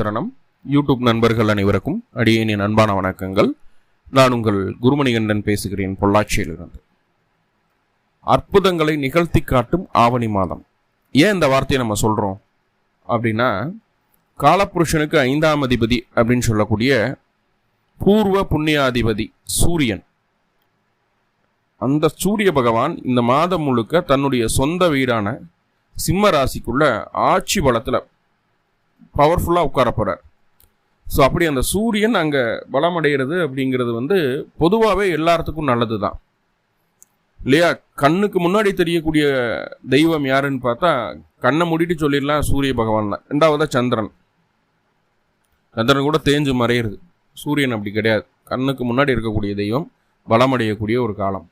சரணம். யூடியூப் நண்பர்கள் அனைவருக்கும் அடியேனின் அன்பான வணக்கங்கள். நான் உங்கள் குருமணிகண்டன் பேசுகிறேன் பொள்ளாச்சியிலிருந்து. அற்புதங்களை நிகழ்த்தி காட்டும் ஆவணி மாதம். ஏன் இந்த வார்த்தையை நம்ம சொல்கிறோம் அப்படின்னா காலப்புருஷனுக்கு ஐந்தாம் அதிபதி அப்படின்னு சொல்லக்கூடிய பூர்வ புண்ணியாதிபதி சூரியன். அந்த சூரிய பகவான் இந்த மாதம் முழுக்க தன்னுடைய சொந்த வீடான சிம்ம ராசிக்குள்ள ஆட்சி பலத்தில் பவர்ஃபுல்லாக உட்கார போகிறார் ஸோ அப்படி அந்த சூரியன் அங்கே பலமடைகிறது அப்படிங்கிறது வந்து பொதுவாகவே எல்லாத்துக்கும் நல்லது தான் இல்லையா? கண்ணுக்கு முன்னாடி தெரியக்கூடிய தெய்வம் யாருன்னு பார்த்தா கண்ணை மூடிட்டு சொல்லிடலாம் சூரிய பகவான் தான் ரெண்டாவதாக சந்திரன். சந்திரன் கூட தேஞ்சு மறையிறது. சூரியன் அப்படி கிடையாது. கண்ணுக்கு முன்னாடி இருக்கக்கூடிய தெய்வம் பலமடையக்கூடிய ஒரு காலம்.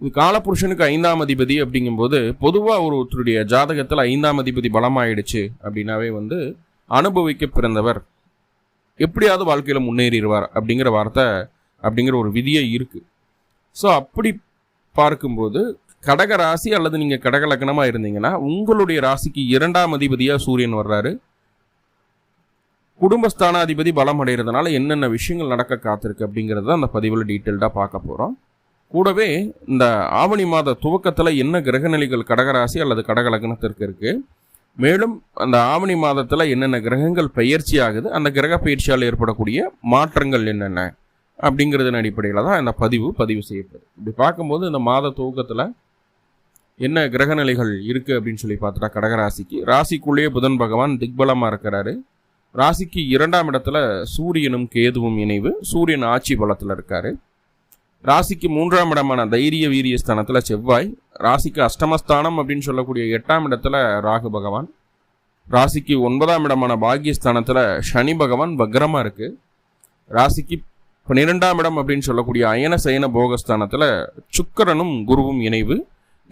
இது காலபுருஷனுக்கு ஐந்தாம் அதிபதி அப்படிங்கும்போது பொதுவாக ஒரு ஒருத்தருடைய ஜாதகத்தில் ஐந்தாம் அதிபதி பலமாயிடுச்சு அப்படின்னாவே வந்து அனுபவிக்க பிறந்தவர் எப்படியாவது வாழ்க்கையில் முன்னேறிடுவார் அப்படிங்கிற வார்த்தை அப்படிங்கிற ஒரு விதியே இருக்குது ஸோ அப்படி பார்க்கும்போது கடக ராசி அல்லது நீங்கள் கடக லக்கணமாக இருந்தீங்கன்னா உங்களுடைய ராசிக்கு இரண்டாம் அதிபதியாக சூரியன் வர்றாரு. குடும்பஸ்தானாதிபதி பலம் அடைகிறதுனால என்னென்ன விஷயங்கள் நடக்க காத்திருக்கு அப்படிங்கிறத அந்த பதிவில் டீட்டெயில்டாக பார்க்க போகிறோம் கூடவே இந்த ஆவணி மாத துவக்கத்தில் என்ன கிரகநிலைகள் கடகராசி அல்லது கடகலக்னத்திற்கு இருக்குது மேலும் அந்த ஆவணி மாதத்தில் என்னென்ன கிரகங்கள் பயிற்சி ஆகுது அந்த கிரக பயிற்சியால் ஏற்படக்கூடிய மாற்றங்கள் என்னென்ன? அப்படிங்கிறதன் அடிப்படையில் தான் இந்த பதிவு பதிவு செய்யப்படுது இப்படி பார்க்கும்போது இந்த மாத துவக்கத்தில் என்ன கிரகநிலைகள் இருக்குது அப்படின்னு சொல்லி பார்த்துட்டா கடகராசிக்கு ராசிக்குள்ளேயே புதன் பகவான் திக்பலமாக இருக்கிறாரு. ராசிக்கு இரண்டாம் இடத்துல சூரியனும் கேதுவும் இணைவு சூரியன் ஆட்சி பலத்தில் இருக்காரு. ராசிக்கு மூன்றாம் இடமான தைரிய வீரிய ஸ்தானத்தில் செவ்வாய். ராசிக்கு அஷ்டமஸ்தானம் அப்படின்னு சொல்லக்கூடிய எட்டாம் இடத்துல ராகு பகவான். ராசிக்கு ஒன்பதாம் இடமான பாகியஸ்தானத்தில் சனி பகவான் வக்ரமாக இருக்குது ராசிக்கு பன்னிரெண்டாம் இடம் அப்படின்னு சொல்லக்கூடிய அயன சயன போகஸ்தானத்தில் சுக்கரனும் குருவும் இணைவு.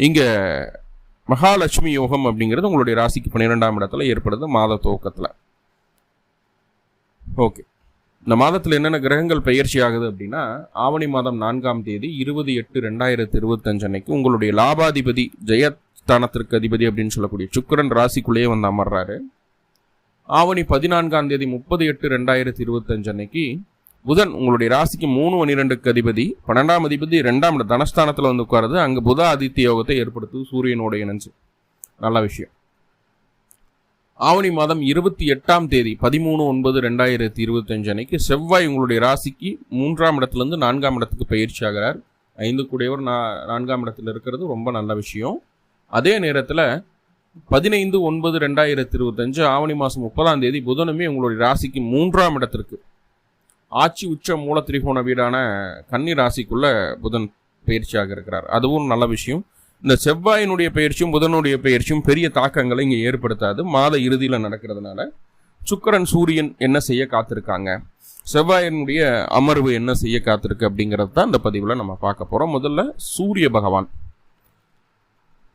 இங்கே மகாலட்சுமி யோகம் அப்படிங்கிறது உங்களுடைய ராசிக்கு பன்னிரெண்டாம் இடத்துல ஏற்படுது மாத துவக்கத்தில். ஓகே. இந்த மாதத்தில் என்னென்ன கிரகங்கள் பயிற்சி ஆகுது அப்படின்னா ஆவணி மாதம் நான்காம் தேதி இருபது எட்டு ரெண்டாயிரத்தி இருபத்தஞ்சு அன்னைக்கு உங்களுடைய லாபாதிபதி ஜெயஸ்தானத்திற்கு அதிபதி அப்படின்னு சொல்லக்கூடிய சுக்கரன் ராசிக்குள்ளேயே வந்து அமர்றாரு. ஆவணி பதினான்காம் தேதி முப்பது எட்டு ரெண்டாயிரத்தி இருபத்தஞ்சு அன்னைக்கு புதன் உங்களுடைய ராசிக்கு மூணு பன்னிரெண்டுக்கு அதிபதி பன்னெண்டாம் அதிபதி ரெண்டாம் தனஸ்தானத்தில் வந்து உட்காருது. அங்கே புத ஆதித்ய யோகத்தை ஏற்படுத்துது சூரியனோட இணைஞ்சு. நல்ல விஷயம். ஆவணி மாதம் இருபத்தி எட்டாம் தேதி பதிமூணு ஒன்பது ரெண்டாயிரத்தி இருபத்தஞ்சு அன்னைக்கு செவ்வாய் உங்களுடைய ராசிக்கு மூன்றாம் இடத்துலேருந்து நான்காம் இடத்துக்கு பயிற்சி ஆகிறார். ஐந்து கூடியவர் நா நான்காம் இடத்துல இருக்கிறது ரொம்ப நல்ல விஷயம். அதே நேரத்தில் பதினைந்து ஒன்பது ரெண்டாயிரத்தி இருபத்தஞ்சு ஆவணி மாதம் முப்பதாம் தேதி புதனுமே உங்களுடைய ராசிக்கு மூன்றாம் இடத்திற்கு. ஆட்சி உச்ச மூல திரிகோண வீடான கன்னி ராசிக்குள்ளே புதன் பயிற்சியாக இருக்கிறார். அதுவும் நல்ல விஷயம். இந்த செவ்வாயினுடைய பயிற்சியும் புதனுடைய பயிற்சியும் பெரிய தாக்கங்களை இங்கே ஏற்படுத்தாது. மாத இறுதியில் நடக்கிறதுனால சுக்கரன் சூரியன் என்ன செய்ய காத்திருக்காங்க? செவ்வாயினுடைய அமர்வு என்ன செய்ய காத்திருக்கு அப்படிங்கிறது தான் இந்த பதிவில் நம்ம பார்க்க போகிறோம் முதல்ல சூரிய பகவான்.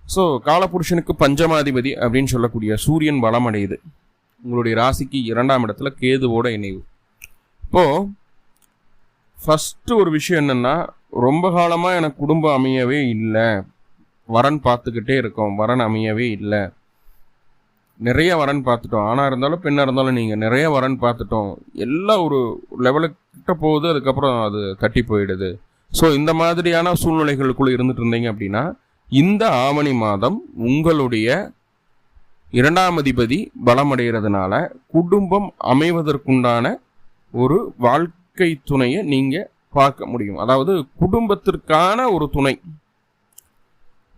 ஸோ காலபுருஷனுக்கு பஞ்சமாதிபதி அப்படின்னு சொல்லக்கூடிய சூரியன் வளமடையுது உங்களுடைய ராசிக்கு இரண்டாம் இடத்துல கேதுவோட இணைவு. இப்போது ஃபஸ்ட்டு ஒரு விஷயம் என்னென்னா ரொம்ப காலமாக எனக்கு குடும்பம் அமையவே இல்லை. வரன் பார்த்துக்கிட்டே இருக்கோம். வரன் அமையவே இல்லை. நிறைய வரன் பார்த்துட்டோம். ஆனால் இருந்தாலும் பெண்ணாக இருந்தாலும் நீங்கள் நிறைய வரன் பார்த்துட்டோம். எல்லாம் ஒரு லெவலுக்கிட்ட போகுது அதுக்கப்புறம் அது தட்டி போயிடுது. ஸோ இந்த மாதிரியான சூழ்நிலைகளுக்குள்ளே இருந்துட்டு இருந்தீங்க அப்படின்னா இந்த ஆவணி மாதம் உங்களுடைய இரண்டாம் அதிபதி பலமடைகிறதுனால குடும்பம் அமைவதற்குண்டான ஒரு வாழ்க்கை துணையை நீங்கள் பார்க்க முடியும். அதாவது குடும்பத்திற்கான ஒரு துணை.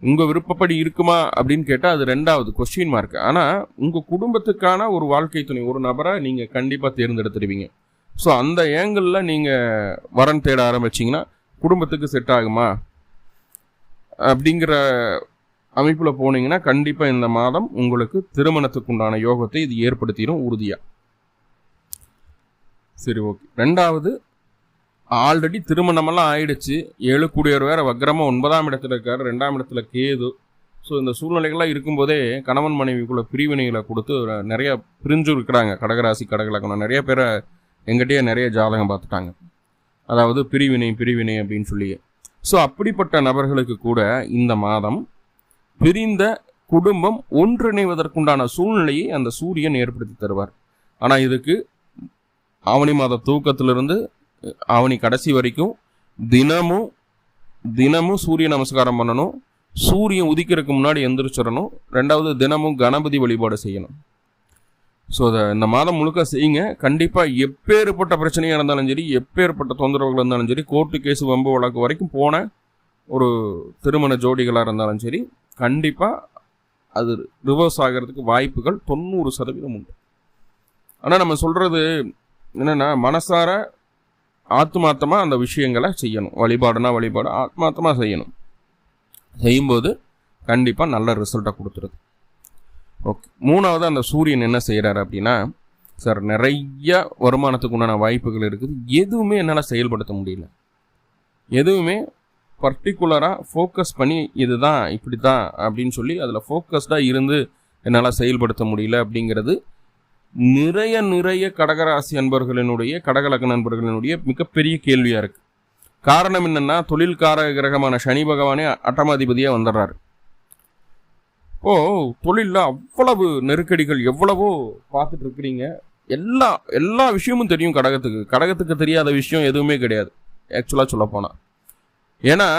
உங்கள் விருப்பப்படி இருக்குமா அப்படின்னு கேட்டால் அது ரெண்டாவது கொஸ்டின் மார்க் ஆனால் உங்கள் குடும்பத்துக்கான ஒரு வாழ்க்கை துணை ஒரு நபரை நீங்கள் கண்டிப்பாக தேர்ந்தெடுத்துடுவீங்க. ஸோ அந்த ஏங்கிளில் நீங்கள் வரன் தேட ஆரம்பிச்சிங்கன்னா குடும்பத்துக்கு செட் ஆகுமா? அப்படிங்கிற அமைப்பில் போனீங்கன்னா கண்டிப்பாக இந்த மாதம் உங்களுக்கு திருமணத்துக்குண்டான யோகத்தை இது ஏற்படுத்திடும் உறுதியாக சரி ஓகே ரெண்டாவது ஆல்ரெடி திருமணமெல்லாம் ஆயிடுச்சு. ஏழு கூடியவர் வேற வக்ரமாக ஒன்பதாம் இடத்துல இருக்கார் ரெண்டாம் இடத்துல கேது. ஸோ இந்த சூழ்நிலைகள்லாம் இருக்கும்போதே கணவன் மனைவிக்குள்ள பிரிவினைகளை கொடுத்து நிறைய பிரிஞ்சு இருக்கிறாங்க. கடகராசி கடகலக்கணம். நிறைய பேரை எங்கிட்டயே நிறைய ஜாதகம் பார்த்துட்டாங்க. அதாவது பிரிவினை பிரிவினை அப்படின்னு சொல்லி ஸோ அப்படிப்பட்ட நபர்களுக்கு கூட இந்த மாதம் பிரிந்த குடும்பம் ஒன்றிணைவதற்குண்டான சூழ்நிலையை அந்த சூரியன் ஏற்படுத்தி தருவார். ஆனால் இதுக்கு ஆவணி மாத தூக்கத்திலிருந்து ஆவணி கடைசி வரைக்கும் தினமும் தினமும் சூரிய நமஸ்காரம் பண்ணணும். சூரியன் உதிக்கிறதுக்கு முன்னாடி எந்திரிச்சிடணும். ரெண்டாவது தினமும் கணபதி வழிபாடு செய்யணும். ஸோ அதை இந்த மாதம் முழுக்க செய்யுங்க. கண்டிப்பாக எப்பேற்பட்ட பிரச்சனையாக இருந்தாலும் சரி எப்பேற்பட்ட தொந்தரவுகள் இருந்தாலும் சரி கோர்ட்டு கேஸு வம்பு வழக்கு வரைக்கும் போன ஒரு திருமண ஜோடிகளாக இருந்தாலும் சரி கண்டிப்பாக அது ரிவர்ஸ் ஆகிறதுக்கு வாய்ப்புகள் தொண்ணூறு சதவீதம் உண்டு. ஆனால் நம்ம சொல்கிறது என்னென்னா மனசார ஆத்மார்த்தமாக அந்த விஷயங்களை செய்யணும். வழிபாடுனா வழிபாடு ஆத்மார்த்தமாக செய்யணும். செய்யும்போது கண்டிப்பாக நல்ல ரிசல்ட்டை கொடுத்துருது. ஓகே. மூணாவது அந்த சூரியன் என்ன செய்கிறாரு அப்படின்னா சார் நிறைய வருமானத்துக்கு உண்டான வாய்ப்புகள் இருக்குது. எதுவுமே என்னால் செயல்படுத்த முடியல. எதுவுமே பர்டிகுலராக ஃபோக்கஸ் பண்ணி இதுதான் இப்படி தான் அப்படின்னு சொல்லி அதில் ஃபோக்கஸ்டாக இருந்து என்னால் செயல்படுத்த முடியல அப்படிங்கிறது நிறைய நிறைய கடகராசி அன்பர்களினுடைய கடகலக்க நண்பர்களினுடைய மிகப்பெரிய கேள்வியாக இருக்குது காரணம் என்னென்னா தொழில்கார கிரகமான சனி பகவானே அட்டமாதிபதியாக வந்துடுறாரு. ஓ தொழிலில் அவ்வளவு நெருக்கடிகள் எவ்வளவோ பார்த்துட்டு இருக்கிறீங்க. எல்லா எல்லா விஷயமும் தெரியும் கடகத்துக்கு. கடகத்துக்கு தெரியாத விஷயம் எதுவுமே கிடையாது. ஆக்சுவலாக சொல்ல போனால் ஏன்னா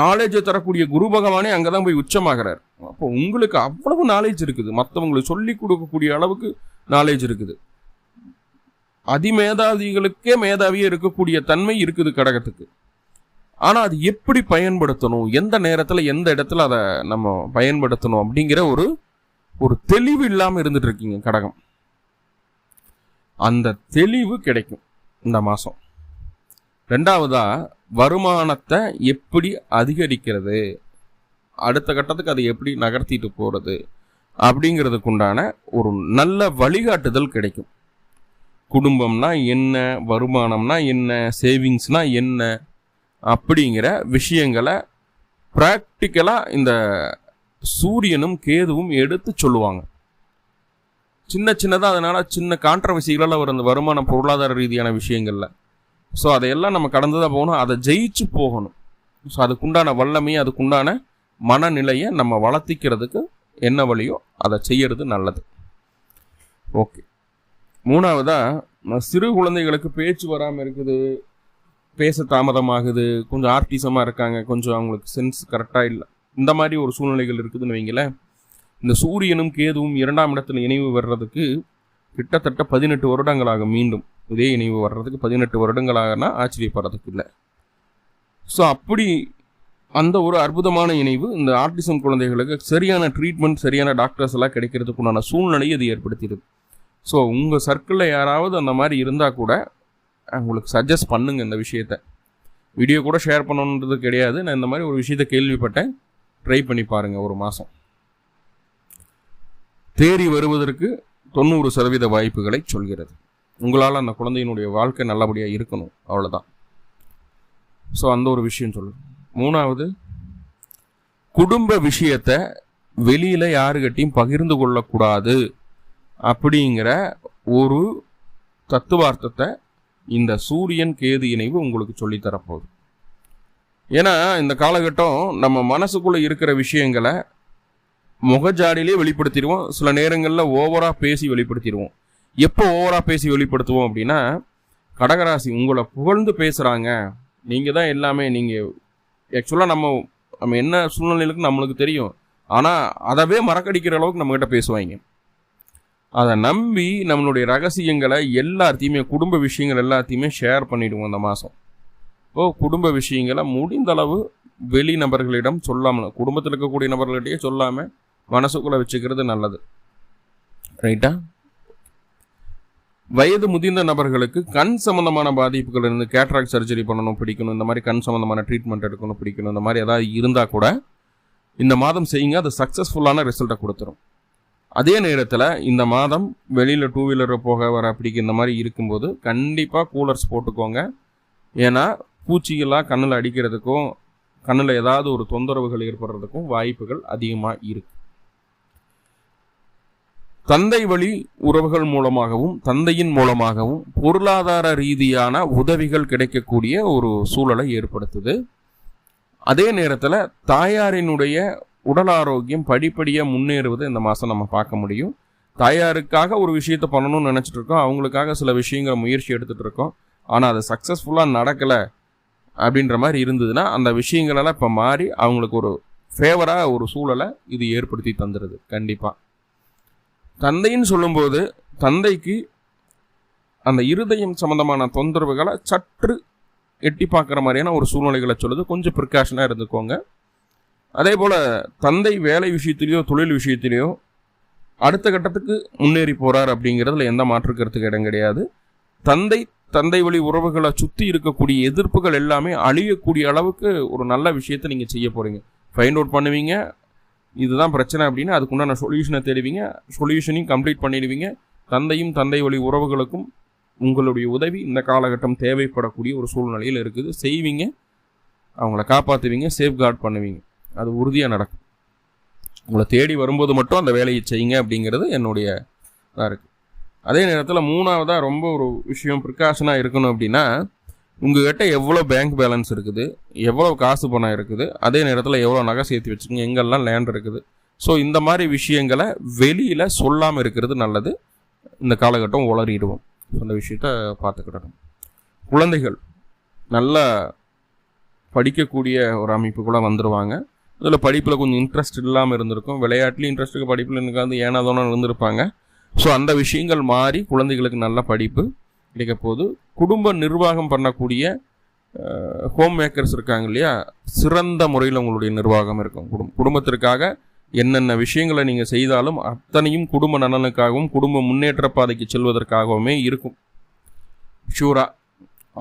நாலேஜை தரக்கூடிய குரு பகவானே அங்கே தான் போய் உச்சமாகிறார். அப்போ உங்களுக்கு அவ்வளவு நாலேஜ் இருக்குது. மற்றவங்களுக்கு சொல்லி கொடுக்கக்கூடிய அளவுக்கு நாலேஜ் இருக்குது. அதிமேதாவிகளுக்கே மேதாவியே இருக்கக்கூடிய தன்மை இருக்குது கடகத்துக்கு. ஆனால் அது எப்படி பயன்படுத்தணும்? எந்த நேரத்தில் எந்த இடத்துல அதை நம்ம பயன்படுத்தணும்? அப்படிங்கிற ஒரு ஒரு தெளிவு இல்லாமல் இருந்துட்டு இருக்கீங்க கடகம். அந்த தெளிவு கிடைக்கும் இந்த மாதம் ரெண்டாவதா வருமானத்தை எப்படி அதிகரிக்கிறது? அடுத்த கட்டத்துக்கு அதை எப்படி நகர்த்திட்டு போகிறது அப்படிங்கிறதுக்குண்டான ஒரு நல்ல வழிகாட்டுதல் கிடைக்கும். குடும்பம்னா என்ன? வருமானம்னா என்ன? சேவிங்ஸ்னா என்ன? அப்படிங்கிற விஷயங்களை ப்ராக்டிக்கலாக இந்த சூரியனும் கேதுவும் எடுத்து சொல்லுவாங்க. சின்ன சின்னதாக அதனால் சின்ன கான்ட்ரவர்சிகளால் வரும். இந்த வருமான பொருளாதார ரீதியான விஷயங்களில். ஸோ அதையெல்லாம் நம்ம கடந்து தான் போகணும். அதை ஜெயிச்சு போகணும். ஸோ அதுக்குண்டான வல்லமையை அதுக்குண்டான மனநிலையை நம்ம வளர்த்திக்கிறதுக்கு என்ன வழியோ அதை செய்யறது நல்லது. ஓகே மூணாவதாக சிறு குழந்தைகளுக்கு பேச்சு வராமல் இருக்குது பேச தாமதமாகுது கொஞ்சம் ஆர்டிசமாக இருக்காங்க கொஞ்சம் அவங்களுக்கு சென்ஸ் கரெக்டாக இல்லை. இந்த மாதிரி ஒரு சூழ்நிலைகள் இருக்குதுன்னு வைங்களேன். இந்த சூரியனும் கேதுவும் இரண்டாம் இடத்துல இணைவு வர்றதுக்கு கிட்டத்தட்ட பதினெட்டு வருடங்களாக மீண்டும். இதே இணைவு வர்றதுக்கு பதினெட்டு வருடங்களாகனா ஆச்சரியப்படுறதுக்கு இல்லை ஸோ அப்படி அந்த ஒரு அற்புதமான இணைவு இந்த ஆர்டிசம் குழந்தைகளுக்கு சரியான ட்ரீட்மெண்ட் சரியான டாக்டர்ஸ் எல்லாம் கிடைக்கிறதுக்குண்டான சூழ்நிலையை அது ஏற்படுத்திடுது. ஸோ உங்கள் சர்க்கிளில் யாராவது அந்த மாதிரி இருந்தால் கூட உங்களுக்கு சஜஸ்ட் பண்ணுங்க இந்த விஷயத்த. வீடியோ கூட ஷேர் பண்ணணுன்றது கிடையாது. நான் இந்த மாதிரி ஒரு விஷயத்த கேள்விப்பட்டேன். ட்ரை பண்ணி பாருங்கள் ஒரு மாதம் தேறி வருவதற்கு தொண்ணூறு சதவீத வாய்ப்புகளை சொல்கிறது. உங்களால் அந்த குழந்தையினுடைய வாழ்க்கை நல்லபடியாக இருக்கணும். அவ்வளோதான் ஸோ அந்த ஒரு விஷயம் சொல்லு. மூணாவது குடும்ப விஷயத்தை வெளியில் யாருக்கிட்டையும் பகிர்ந்து கொள்ளக்கூடாது அப்படிங்கிற ஒரு தத்துவார்த்தத்தை இந்த சூரியன் கேது இணைவு உங்களுக்கு சொல்லித்தரப்போகுது ஏன்னா இந்த காலகட்டம் நம்ம மனசுக்குள்ளே இருக்கிற விஷயங்களை முகஜாடியிலே வெளிப்படுத்திடுவோம். சில நேரங்களில் ஓவராக பேசி வெளிப்படுத்திடுவோம். எப்போ ஓவராக பேசி வெளிப்படுத்துவோம் அப்படின்னா கடகராசி உங்களை புகழ்ந்து பேசுகிறாங்க நீங்கள் தான் எல்லாமே நீங்கள் ஆக்சுவலாக நம்ம நம்ம என்ன சூழ்நிலைகளுக்கு நம்மளுக்கு தெரியும். ஆனால் அதவே மறக்கடிக்கிற அளவுக்கு நம்மக்கிட்ட பேசுவாங்க. அதை நம்பி நம்மளுடைய ரகசியங்களை எல்லாத்தையுமே குடும்ப விஷயங்கள் எல்லாத்தையுமே ஷேர் பண்ணிவிடுவோம் அந்த மாதம் ஓ குடும்ப விஷயங்களை முடிந்தளவு வெளி நபர்களிடம் சொல்லாமல் குடும்பத்தில் இருக்கக்கூடிய நபர்களிடையே சொல்லாமல் மனசுக்குள்ளே வச்சுக்கிறது நல்லது. ரைட்டா வயது முதிர்ந்த நபர்களுக்கு கண் சம்பந்தமான பாதிப்புகள் இருந்து கேட்ராக் சர்ஜரி பண்ணணும் பிடிக்கணும் இந்த மாதிரி கண் சம்பந்தமான ட்ரீட்மெண்ட் எடுக்கணும் பிடிக்கணும் இந்த மாதிரி ஏதாவது இருந்தால் கூட இந்த மாதம் செய்யுங்க அது சக்ஸஸ்ஃபுல்லான ரிசல்ட்டை கொடுத்துரும். அதே நேரத்தில் இந்த மாதம் வெளியில் டூ வீலரில் போக வர அப்படிக்கு இந்த மாதிரி இருக்கும்போது கண்டிப்பாக கூலர்ஸ் போட்டுக்கோங்க. ஏன்னா பூச்சிகளாக கண்ணில் அடிக்கிறதுக்கும் கண்ணில் ஏதாவது ஒரு தொந்தரவுகள் ஏற்படுறதுக்கும் வாய்ப்புகள் அதிகமாக இருக்குது தந்தை வழி உறவுகள் மூலமாகவும் தந்தையின் மூலமாகவும் பொருளாதார ரீதியான உதவிகள் கிடைக்கக்கூடிய ஒரு சூழலை ஏற்படுத்துது. அதே நேரத்தில் தாயாரினுடைய உடல் ஆரோக்கியம் படிப்படியாக முன்னேறுவதை இந்த மாதம் நம்ம பார்க்க முடியும். தாயாருக்காக ஒரு விஷயத்த பண்ணணும்னு நினச்சிட்டு இருக்கோம். அவங்களுக்காக சில விஷயங்களை முயற்சி எடுத்துகிட்டு இருக்கோம். ஆனால் அது சக்ஸஸ்ஃபுல்லாக நடக்கலை அப்படின்ற மாதிரி இருந்ததுன்னா அந்த விஷயங்களெல்லாம் இப்போ மாறி அவங்களுக்கு ஒரு ஃபேவராக ஒரு சூழலை இது ஏற்படுத்தி தந்துடுது கண்டிப்பாக தந்தைன்னு சொல்லும்போது தந்தைக்கு அந்த இருதயம் சம்மந்தமான தொந்தரவுகளை சற்று எட்டி பார்க்குற மாதிரியான ஒரு சூழ்நிலைகளை சொல்லுது. கொஞ்சம் ப்ரிகாஷனாக இருந்துக்கோங்க. அதே போல் தந்தை வேலை விஷயத்திலையோ தொழில் விஷயத்திலையோ அடுத்த கட்டத்துக்கு முன்னேறி போகிறார் அப்படிங்கிறதுல எந்த மாற்று இடம் கிடையாது. தந்தை தந்தை வழி உறவுகளை சுற்றி இருக்கக்கூடிய எதிர்ப்புகள் எல்லாமே அழியக்கூடிய அளவுக்கு ஒரு நல்ல விஷயத்தை நீங்கள் செய்ய போகிறீங்க ஃபைண்ட் அவுட் பண்ணுவீங்க. இதுதான் பிரச்சனை அப்படின்னா அதுக்குண்டான சொல்யூஷனை தேடுவீங்க. சொல்யூஷனையும் கம்ப்ளீட் பண்ணிடுவீங்க. தந்தையும் தந்தை வழி உறவுகளுக்கும் உங்களுடைய உதவி இந்த காலகட்டம் தேவைப்படக்கூடிய ஒரு சூழ்நிலையில் இருக்குது. செய்வீங்க. அவங்கள காப்பாற்றுவீங்க சேஃப்கார்ட் பண்ணுவீங்க. அது உறுதியாக நடக்கும். உங்களை தேடி வரும்போது மட்டும் அந்த வேலையை செய்யுங்க அப்படிங்கிறது என்னுடைய இதாக இருக்குது அதே நேரத்தில் மூணாவதாக ரொம்ப ஒரு விஷயம் ப்ரிகாஷனாக இருக்கணும் அப்படின்னா உங்ககிட்ட எவ்வளோ பேங்க் பேலன்ஸ் இருக்குது எவ்வளோ காசு பணம் இருக்குது அதே நேரத்தில் எவ்வளோ நகை சேர்த்து வச்சுருங்க எங்கெல்லாம் லேண்ட் இருக்குது. ஸோ இந்த மாதிரி விஷயங்களை வெளியில் சொல்லாமல் இருக்கிறது நல்லது. இந்த காலகட்டம் உளறிடுவோம். அந்த விஷயத்த பார்த்துக்கிடணும். குழந்தைகள் நல்லா படிக்கக்கூடிய ஒரு அமைப்புக்குள்ளே வந்துடுவாங்க அதில் படிப்பில் கொஞ்சம் இன்ட்ரெஸ்ட் இல்லாமல் இருந்திருக்கும். விளையாட்டுலேயும் இன்ட்ரெஸ்ட்டுக்கு படிப்பில் எனக்கு வந்து ஏனாதோன்னு இருந்திருப்பாங்க. ஸோ அந்த விஷயங்கள் மாறி குழந்தைகளுக்கு நல்ல படிப்பு கிடைக்க போது குடும்ப நிர்வாகம் பண்ணக்கூடிய ஹோம் மேக்கர்ஸ் இருக்காங்க இல்லையா? சிறந்த முறையில் உங்களுடைய நிர்வாகம் இருக்கும். குடும் குடும்பத்திற்காக என்னென்ன விஷயங்களை நீங்கள் செய்தாலும் அத்தனையும் குடும்ப நலனுக்காகவும் குடும்ப முன்னேற்ற பாதைக்கு செல்வதற்காகவுமே இருக்கும். ஷூரா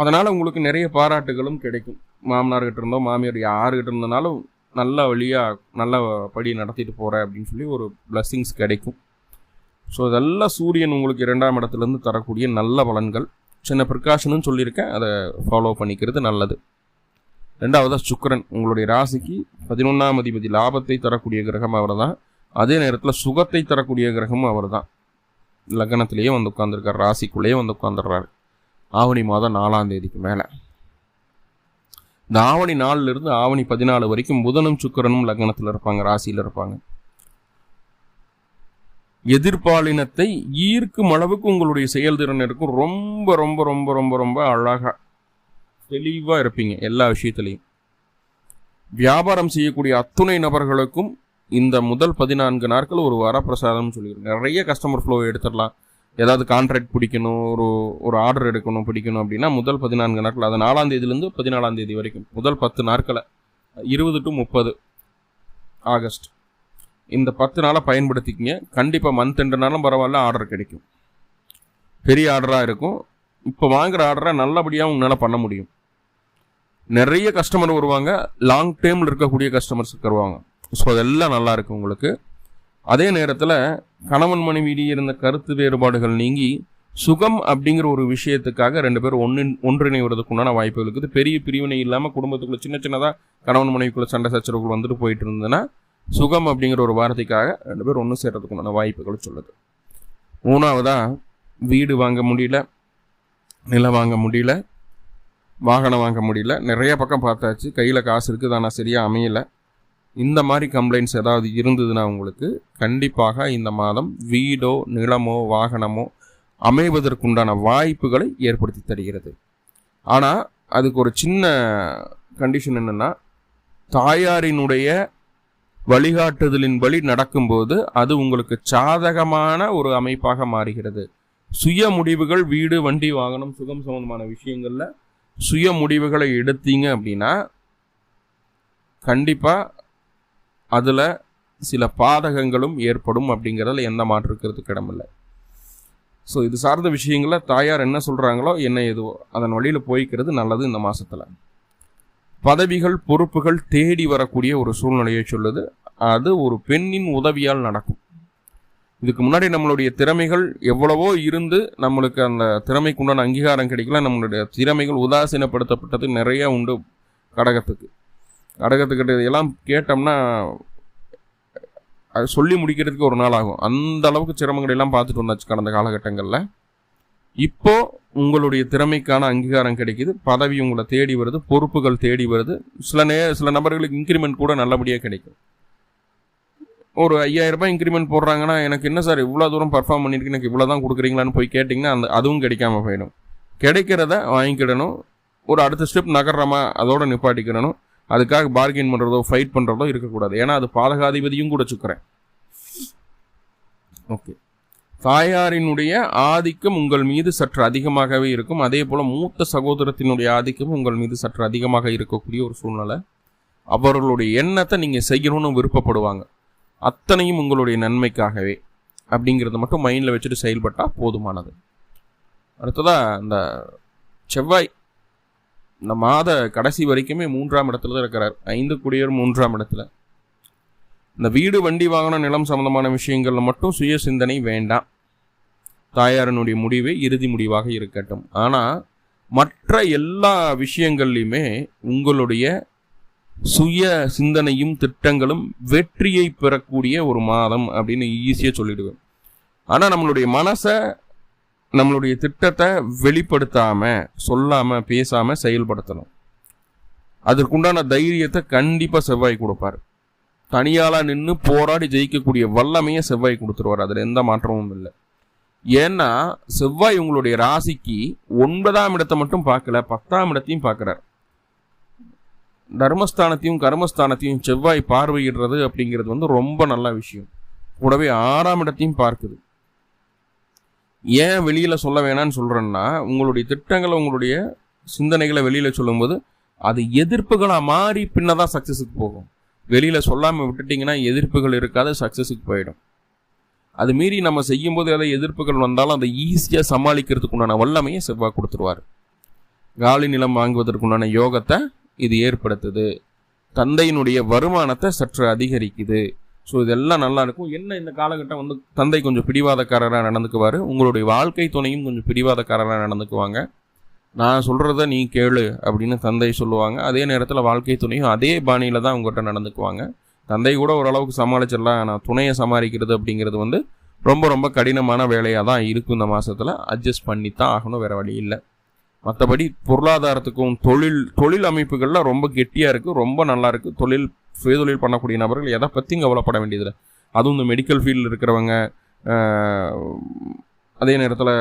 அதனால் உங்களுக்கு நிறைய பாராட்டுகளும் கிடைக்கும். மாமனார்கிட்ட இருந்தோ மாமியார் யாருக்கிட்ட இருந்தனாலும் நல்ல வழியாக நல்ல படி நடத்திட்டு போகிறேன் அப்படின்னு சொல்லி ஒரு பிளஸ்ஸிங்ஸ் கிடைக்கும். ஸோ இதெல்லாம் சூரியன் உங்களுக்கு இரண்டாம் இடத்துலேருந்து தரக்கூடிய நல்ல பலன்கள். சின்ன ப்ரிகாஷனும் சொல்லியிருக்கேன். அதை ஃபாலோ பண்ணிக்கிறது நல்லது. ரெண்டாவதாக சுக்கரன் உங்களுடைய ராசிக்கு பதினொன்றாம் அதிபதி லாபத்தை தரக்கூடிய கிரகம் அவர் தான் அதே நேரத்தில் சுகத்தை தரக்கூடிய கிரகமும் அவர் தான் லக்னத்திலேயே வந்து உட்காந்துருக்கார் ராசிக்குள்ளேயே வந்து உட்காந்துடுறாரு ஆவணி மாதம் நாலாம் தேதிக்கு மேலே. இந்த ஆவணி நாலுலேருந்து ஆவணி பதினாலு வரைக்கும் புதனும் சுக்கரனும் லக்னத்தில் இருப்பாங்க. ராசியில் இருப்பாங்க. எதிர்பாலினத்தை ஈர்க்கும் அளவுக்கு உங்களுடைய செயல்திறன் இருக்கும். ரொம்ப ரொம்ப ரொம்ப ரொம்ப ரொம்ப அழகாக தெளிவாக இருப்பீங்க எல்லா விஷயத்துலையும். வியாபாரம் செய்யக்கூடிய அத்துணை நபர்களுக்கும் இந்த முதல் பதினான்கு நாட்கள் ஒரு வரப்பிரசாதம் சொல்லிடுறேன் நிறைய கஸ்டமர் ஃப்ளோ எடுத்துடலாம். ஏதாவது கான்ட்ராக்ட் பிடிக்கணும் ஒரு ஒரு ஆர்டர் எடுக்கணும் பிடிக்கணும் அப்படின்னா முதல் பதினான்கு நாட்கள் அது நாலாம் தேதியிலேருந்து பதினாலாம் தேதி வரைக்கும். முதல் பத்து நாட்களை இருபது டு முப்பது ஆகஸ்ட். இந்த பத்து நாளாக பயன்படுத்திக்கிங்க. கண்டிப்பாக மந்த் ரெண்டு நாளும் பரவாயில்ல ஆர்டர் கிடைக்கும். பெரிய ஆர்டராக இருக்கும். இப்போ வாங்குகிற ஆர்டரை நல்லபடியாக உங்களால் பண்ண முடியும். நிறைய கஸ்டமர் வருவாங்க. லாங் டேர்மில் இருக்கக்கூடிய கஸ்டமர்ஸ் வருவாங்க ஸோ அதெல்லாம் நல்லா இருக்கும் உங்களுக்கு. அதே நேரத்தில் கணவன் மனைவி இருந்த கருத்து வேறுபாடுகள் நீங்கி சுகம் அப்படிங்கிற ஒரு விஷயத்துக்காக ரெண்டு பேரும் ஒன்று ஒன்றிணைவதற்கு வாய்ப்புகள் இருக்குது. பெரிய பிரிவினை இல்லாமல் குடும்பத்துக்குள்ள சின்ன சின்னதாக கணவன் மனைவிக்குள்ளே சண்டை சச்சரவுகள் வந்துட்டு போயிட்டு இருந்ததுன்னா சுகம் அப்படிங்கிற ஒரு வார்த்தைக்காக ரெண்டு பேரும் ஒன்று சேர்றதுக்கு உண்டான சொல்லுது. மூணாவதாக வீடு வாங்க முடியல நிலம் வாங்க முடியல வாகனம் வாங்க முடியல நிறைய பக்கம் பார்த்தாச்சு கையில் காசு இருக்குது ஆனால் சரியாக அமையலை. இந்த மாதிரி கம்ப்ளைண்ட்ஸ் ஏதாவது இருந்ததுன்னா உங்களுக்கு கண்டிப்பாக இந்த மாதம் வீடோ நிலமோ வாகனமோ அமைவதற்குண்டான வாய்ப்புகளை ஏற்படுத்தி தருகிறது. ஆனால் அதுக்கு ஒரு சின்ன கண்டிஷன் என்னென்னா தாயாரினுடைய வழிகாட்டுதலின் வழி நடக்கும்போது அது உங்களுக்கு சாதகமான ஒரு அமைப்பாக மாறுகிறது. சுய முடிவுகள் வீடு வண்டி வாகனம் சுகம் சம்பந்தமான விஷயங்களில் சுய முடிவுகளை எடுத்தீங்க அப்படின்னா கண்டிப்பாக அதில் சில பாதகங்களும் ஏற்படும் அப்படிங்கிறதுல எந்த மாற்றுக்கிறதுக்கு இடமில்லை ஸோ இது சார்ந்த விஷயங்களில் தாயார் என்ன சொல்கிறாங்களோ என்ன எதுவோ அதன் வழியில் போய்க்கிறது நல்லது இந்த மாதத்தில் பதவிகள் பொறுப்புகள் தேடி வரக்கூடிய ஒரு சூழ்நிலையை சொல்லுது. அது ஒரு பெண்ணின் உதவியால் நடக்கும். இதுக்கு முன்னாடி நம்மளுடைய திறமைகள் எவ்வளவோ இருந்து நம்மளுக்கு அந்த திறமைக்கு உண்டான அங்கீகாரம் கிடைக்கல. நம்மளுடைய திறமைகள் உதாசீனப்படுத்தப்பட்டது நிறைய உண்டு கடகத்துக்கு. கடகத்துக்கிட்ட இதெல்லாம் கேட்டோம்னா அது சொல்லி முடிக்கிறதுக்கு ஒரு நாள் ஆகும். அந்த அளவுக்கு சிரமங்கள் எல்லாம் பார்த்துட்டு வந்தாச்சு கடந்த காலகட்டங்களில். இப்போ உங்களுடைய திறமைக்கான அங்கீகாரம் கிடைக்குது. பதவி உங்களை தேடி வருது. பொறுப்புகள் தேடி வருது. சில நே சில நபர்களுக்கு இன்க்ரிமெண்ட் கூட நல்லபடியாக கிடைக்கும். ஒரு ஐயாயிரம் ரூபாய் இன்க்ரிமெண்ட் போடுறாங்கன்னா எனக்கு என்ன சார் இவ்வளோ தூரம் பர்ஃபார்ம் பண்ணியிருக்கு எனக்கு இவ்வளோ தான் கொடுக்குறீங்களான்னு போய் கேட்டிங்கன்னா அந்த அதுவும் கிடைக்காம போயிடும். கிடைக்கிறத வாங்கிக்கிடணும். ஒரு அடுத்த ஸ்டெப் நகர்றமா அதோட நிப்பாட்டிக்கிடணும். அதுக்காக பார்கெயின் பண்ணுறதோ ஃபைட் பண்ணுறதோ இருக்கக்கூடாது. ஏன்னா அது பாதகாதிபதியும் கூட சுக்கிறேன். ஓகே தாயாரினுடைய ஆதிக்கம் உங்கள் மீது சற்று அதிகமாகவே இருக்கும். அதே போல் மூத்த சகோதரத்தினுடைய ஆதிக்கம் உங்கள் மீது சற்று அதிகமாக இருக்கக்கூடிய ஒரு சூழ்நிலை. அவர்களுடைய எண்ணத்தை நீங்கள் செய்யணும்னு விருப்பப்படுவாங்க. அத்தனையும் உங்களுடைய நன்மைக்காகவே அப்படிங்கிறத மட்டும் மைண்டில் வச்சுட்டு செயல்பட்டால் போதுமானது. அடுத்ததாக இந்த செவ்வாய் இந்த மாத கடைசி வரைக்குமே மூன்றாம் இடத்துல தான் இருக்கிறார். ஐந்து குடியர் மூன்றாம் இடத்துல. இந்த வீடு வண்டி வாகனம் நிலம் சம்பந்தமான விஷயங்கள்ல மட்டும் சுய சிந்தனை வேண்டாம். தாயாரனுடைய முடிவே இறுதி முடிவாக இருக்கட்டும். ஆனால் மற்ற எல்லா விஷயங்கள்லையுமே உங்களுடைய சுய சிந்தனையும் திட்டங்களும் வெற்றியை பெறக்கூடிய ஒரு மாதம் அப்படின்னு ஈஸியாக சொல்லிடுவேன். ஆனால் நம்மளுடைய மனசை நம்மளுடைய திட்டத்தை வெளிப்படுத்தாமல் சொல்லாமல் பேசாமல் செயல்படுத்தணும். அதற்குண்டான தைரியத்தை கண்டிப்பாக செவ்வாய் கொடுப்பார். தனியாளாக நின்று போராடி ஜெயிக்கக்கூடிய வல்லமையை செவ்வாய் கொடுத்துருவார். அதில் எந்த மாற்றமும் இல்லை. ஏன்னா செவ்வாய் உங்களுடைய ராசிக்கு ஒன்பதாம் இடத்தை மட்டும் பார்க்கல பத்தாம் இடத்தையும் பார்க்குறார். தர்மஸ்தானத்தையும் கர்மஸ்தானத்தையும் செவ்வாய் பார்வையிடுறது அப்படிங்கிறது வந்து ரொம்ப நல்ல விஷயம். கூடவே ஆறாம் இடத்தையும் பார்க்குது. ஏன் வெளியில் சொல்ல வேணான்னு சொல்கிறேன்னா உங்களுடைய திட்டங்களை உங்களுடைய சிந்தனைகளை வெளியில் சொல்லும்போது அது எதிர்ப்புகளாக மாறி பின்னதான் சக்ஸஸுக்கு போகும். வெளியில் சொல்லாமல் விட்டுட்டிங்கன்னா எதிர்ப்புகள் இருக்காது சக்ஸஸுக்கு போயிடும். அது மீறி நம்ம செய்யும்போது ஏதாவது எதிர்ப்புகள் வந்தாலும் அதை ஈஸியாக சமாளிக்கிறதுக்கு உண்டான வல்லமையை செவ்வாய் கொடுத்துருவார். காலி நிலம் வாங்குவதற்குண்டான யோகத்தை இது ஏற்படுத்துது. தந்தையினுடைய வருமானத்தை சற்று அதிகரிக்குது. ஸோ இதெல்லாம் நல்லா இருக்கும். என்ன இந்த காலகட்டம் வந்து தந்தை கொஞ்சம் பிடிவாதக்காரராக நடந்துக்குவார்? உங்களுடைய வாழ்க்கை துணையும் கொஞ்சம் பிடிவாதக்காரராக நடந்துக்குவாங்க. நான் சொல்கிறத நீ கேளு அப்படின்னு தந்தை சொல்லுவாங்க. அதே நேரத்தில் வாழ்க்கை துணையும் அதே பாணியில் தான் உங்கள்கிட்ட நடந்துக்குவாங்க. தந்தை கூட ஓரளவுக்கு சமாளிச்சிடலாம். ஆனால் துணையை சமாளிக்கிறது அப்படிங்கிறது வந்து ரொம்ப ரொம்ப கடினமான வேலையாக தான் இருக்கும் இந்த மாதத்தில் அட்ஜஸ்ட் பண்ணி தான் ஆகணும் வேறு வழி இல்லை. மற்றபடி பொருளாதாரத்துக்கும் தொழில் தொழில் அமைப்புகளில் ரொம்ப கெட்டியாக இருக்குது ரொம்ப நல்லா இருக்குது தொழில் சுயதொழில் பண்ணக்கூடிய நபர்கள் எதை பற்றியும் கவலைப்பட வேண்டியதில்லை. அதுவும் இந்த மெடிக்கல் ஃபீல்டில் இருக்கிறவங்க அதே நேரத்தில்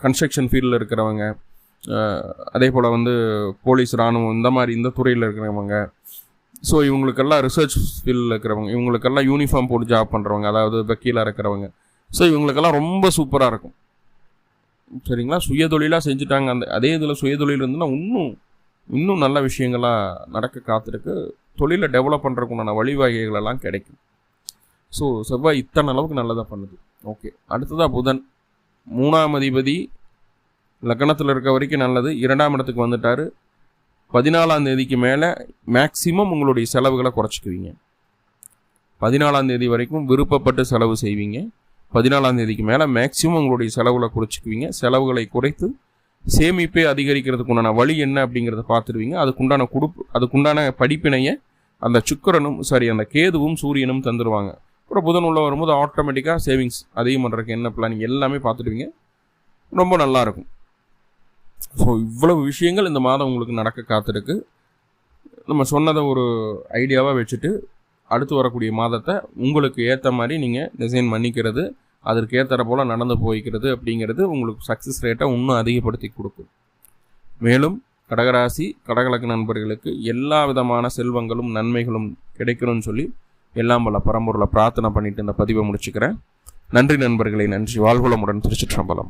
கன்ஸ்ட்ரக்ஷன் ஃபீல்டில் இருக்கிறவங்க அதே போல் வந்து போலீஸ் இராணுவம் இந்த மாதிரி இந்த துறையில் இருக்கிறவங்க ஸோ இவங்களுக்கெல்லாம் ரிசர்ச் ஃபீல்டில் இருக்கிறவங்க இவங்களுக்கெல்லாம் யூனிஃபார்ம் போட்டு ஜாப் பண்ணுறவங்க அதாவது வக்கீலாக இருக்கிறவங்க. ஸோ இவங்களுக்கெல்லாம் ரொம்ப சூப்பராக இருக்கும். சரிங்களா? சுயதொழிலாக செஞ்சுட்டாங்க. அந்த அதே இதில் சுயதொழில் இருந்துன்னா இன்னும் இன்னும் நல்ல விஷயங்களாக நடக்க காத்திருக்கு. தொழிலை டெவலப் பண்ணுறதுக்குண்டான வழிவகைகள் எல்லாம் கிடைக்கும். ஸோ செவ்வாய் இத்தனை அளவுக்கு நல்லதாக பண்ணுது. ஓகே அடுத்ததாக புதன். மூணாம் அதிபதி லக்கணத்தில் இருக்க வரைக்கும் நல்லது. இரண்டாம் இடத்துக்கு வந்துட்டார். பதினாலாம் தேதிக்கு மேலே மேக்சிமம் உங்களுடைய செலவுகளை குறைச்சிக்குவீங்க. பதினாலாம் தேதி வரைக்கும் விருப்பப்பட்டு செலவு செய்வீங்க. பதினாலாம் தேதிக்கு மேலே மேக்சிமம் உங்களுடைய செலவுகளை குறைச்சிக்குவீங்க. செலவுகளை குறைத்து சேமிப்பை அதிகரிக்கிறதுக்கு உண்டான வழி என்ன அப்படிங்கிறத பார்த்துருவீங்க அதுக்குண்டான குடுப்பு அதுக்குண்டான படிப்பினையை அந்த சுக்கரனும் சாரி அந்த கேதுவும் சூரியனும் தந்துடுவாங்க அப்புறம் புதன் உள்ள வரும்போது ஆட்டோமேட்டிக்காக சேவிங்ஸ் அதிகம் பண்ணுறதுக்கு என்ன பிளான் எல்லாமே பார்த்துடுவீங்க. ரொம்ப நல்லாயிருக்கும் ஸோ இவ்வளவு விஷயங்கள் இந்த மாதம் உங்களுக்கு நடக்க காத்திருக்கு. நம்ம சொன்னதை ஒரு ஐடியாவாக வச்சுட்டு அடுத்து வரக்கூடிய மாதத்தை உங்களுக்கு ஏற்ற மாதிரி நீங்கள் டிசைன் பண்ணிக்கிறது அதற்கு ஏற்ற போல் நடந்து போய்க்கிறது அப்படிங்கிறது உங்களுக்கு சக்ஸஸ் ரேட்டை இன்னும் அதிகப்படுத்தி கொடுக்கும். மேலும் கடகராசி கடகலக்கு நண்பர்களுக்கு எல்லா விதமான செல்வங்களும் நன்மைகளும் கிடைக்கணும்னு சொல்லி எல்லாம் பல பரம்பொருளை பிரார்த்தனை பண்ணிட்டு இந்த பதிவை முடிச்சுக்கிறேன். நன்றி நண்பர்களை நன்றி. வாழ்வளமுடன் திருச்சிற்றம்பலம்.